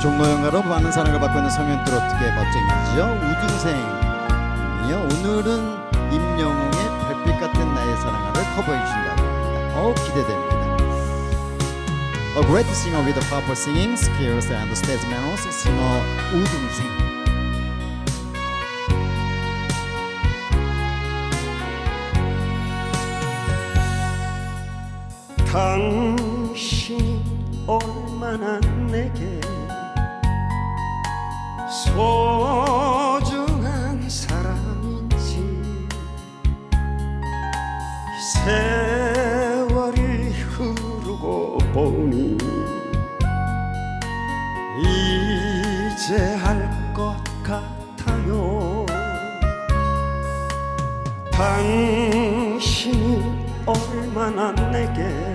종로연가로 많은 사랑을 받고 있는 성현 트로트계 멋쟁이죠 우등생이요. 오늘은 임영웅의 별빛 같은 나의 사랑아를 커버해 주신다고 합니다. 어 기대됩니다. A great singer with powerful singing skills and stage manners singer 우등생. 당신이 얼마나 내게 소중한 사람인지 세월이 흐르고 보니 이제 알 것 같아요. 당신이 얼마나 내게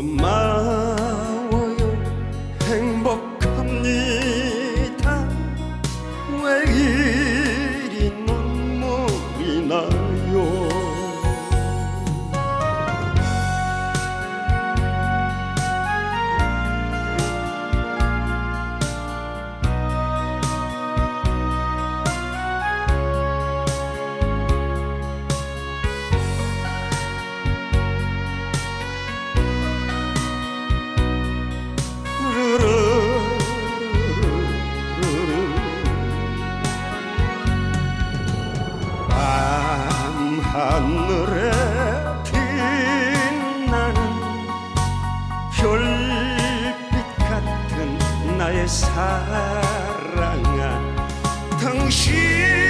고 사랑아. 당신